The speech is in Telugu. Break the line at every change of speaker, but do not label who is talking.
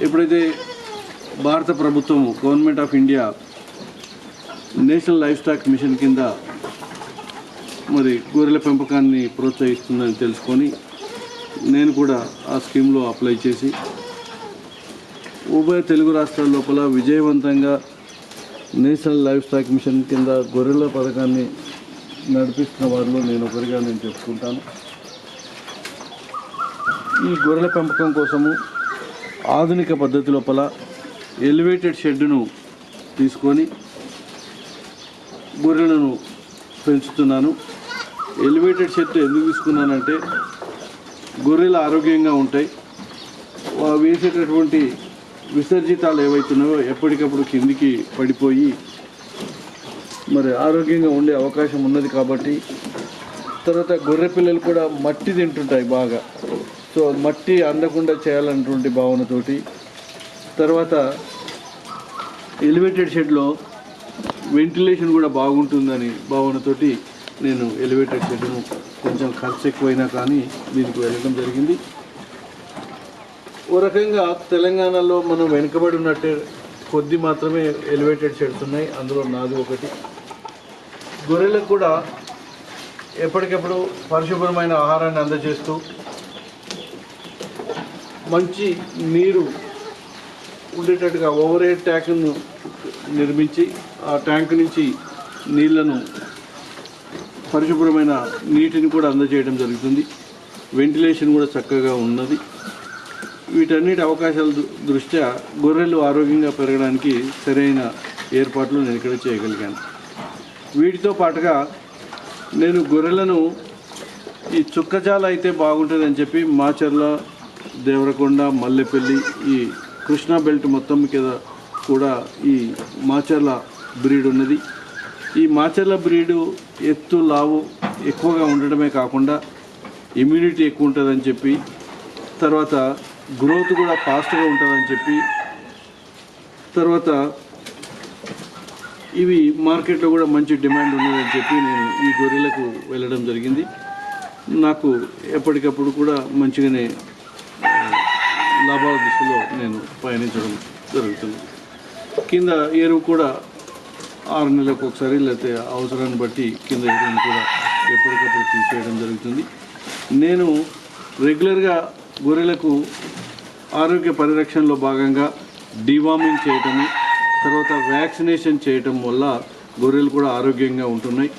ఎప్పుడైతే భారత ప్రభుత్వం government of India national livestock mission కింద మరి గొర్రెల పెంపకాన్ని ప్రోత్సహిస్తుందని తెలుసుకొని నేను కూడా ఆ స్కీమ్లో అప్లై చేసి ఉభయ తెలుగు రాష్ట్రాల లోపల విజయవంతంగా నేషనల్ లైఫ్ స్టాక్ మిషన్ కింద గొర్రెల పథకాన్ని నడిపిస్తున్న వారిలో నేను ఒకరిగా నేను చెప్పుకుంటాను. ఈ గొర్రెల పెంపకం కోసము ఆధునిక పద్ధతి లోపల ఎలివేటెడ్ షెడ్ను తీసుకొని గొర్రెలను పెంచుతున్నాను. ఎలివేటెడ్ షెడ్ ఎందుకు తీసుకున్నానంటే గొర్రెలు ఆరోగ్యంగా ఉంటాయి. వేసేటటువంటి విసర్జితాలు ఏవైతున్నాయో ఎప్పటికప్పుడు కిందికి పడిపోయి మరి ఆరోగ్యంగా ఉండే అవకాశం ఉన్నది కాబట్టి తర్వాత గొర్రె పిల్లలు కూడా మట్టి తింటుంటాయి బాగా. సో మట్టి అందకుండా చేయాలన్నటువంటి భావనతోటి తర్వాత ఎలివేటెడ్ షెడ్లో వెంటిలేషన్ కూడా బాగుంటుందని భావనతోటి నేను ఎలివేటెడ్ షెడ్ను కొంచెం ఖర్చు ఎక్కువైనా కానీ దీనికి వెళ్ళడం జరిగింది. ఓ రకంగా తెలంగాణలో మనం వెనుకబడి ఉన్నట్టే కొద్ది మాత్రమే ఎలివేటెడ్ షెడ్స్ ఉన్నాయి. అందులో నాది ఒకటి. గొర్రెలకు కూడా ఎప్పటికప్పుడు పరిశుభ్రమైన ఆహారాన్ని అందజేస్తూ మంచి నీరు ఉండేటట్టుగా ఓవర్ హెడ్ ట్యాంక్ను నిర్మించి ఆ ట్యాంక్ నుంచి నీళ్ళను పరిశుభ్రమైన నీటిని కూడా అందజేయడం జరుగుతుంది. వెంటిలేషన్ కూడా చక్కగా ఉన్నది. వీటన్నిటి అవకాశాల దృష్ట్యా గొర్రెలు ఆరోగ్యంగా పెరగడానికి సరైన ఏర్పాట్లు నేను ఇక్కడ చేయగలిగాను. వీటితో పాటుగా నేను గొర్రెలను ఈ చుక్కజాల అయితే బాగుంటుందని చెప్పి మా మాచర్ల దేవరకొండ మల్లెపల్లి ఈ కృష్ణా బెల్ట్ మొత్తం మీద కూడా ఈ మాచర్ల బ్రీడ్ ఉన్నది. ఈ మాచర్ల బ్రీడు ఎత్తు లావు ఎక్కువగా ఉండడమే కాకుండా ఇమ్యూనిటీ ఎక్కువ ఉంటుందని చెప్పి తర్వాత గ్రోత్ కూడా ఫాస్ట్గా ఉంటుందని చెప్పి తర్వాత ఇవి మార్కెట్లో కూడా మంచి డిమాండ్ ఉన్నదని చెప్పి నేను ఈ గొర్రెలకు వెళ్ళడం జరిగింది. నాకు ఎప్పటికప్పుడు కూడా మంచిగానే లాభాల దిశలో నేను పయనించడం జరుగుతుంది. కింద ఎరువు కూడా ఆరు నెలలకు ఒకసారి లేకపోతే అవసరాన్ని బట్టి కింద ఎరువును కూడా ఎప్పటికప్పుడు తీసేయడం జరుగుతుంది. నేను రెగ్యులర్గా గొర్రెలకు ఆరోగ్య పరిరక్షణలో భాగంగా డివామింగ్ చేయటము తర్వాత వ్యాక్సినేషన్ చేయటం వల్ల గొర్రెలు కూడా ఆరోగ్యంగా ఉంటున్నాయి.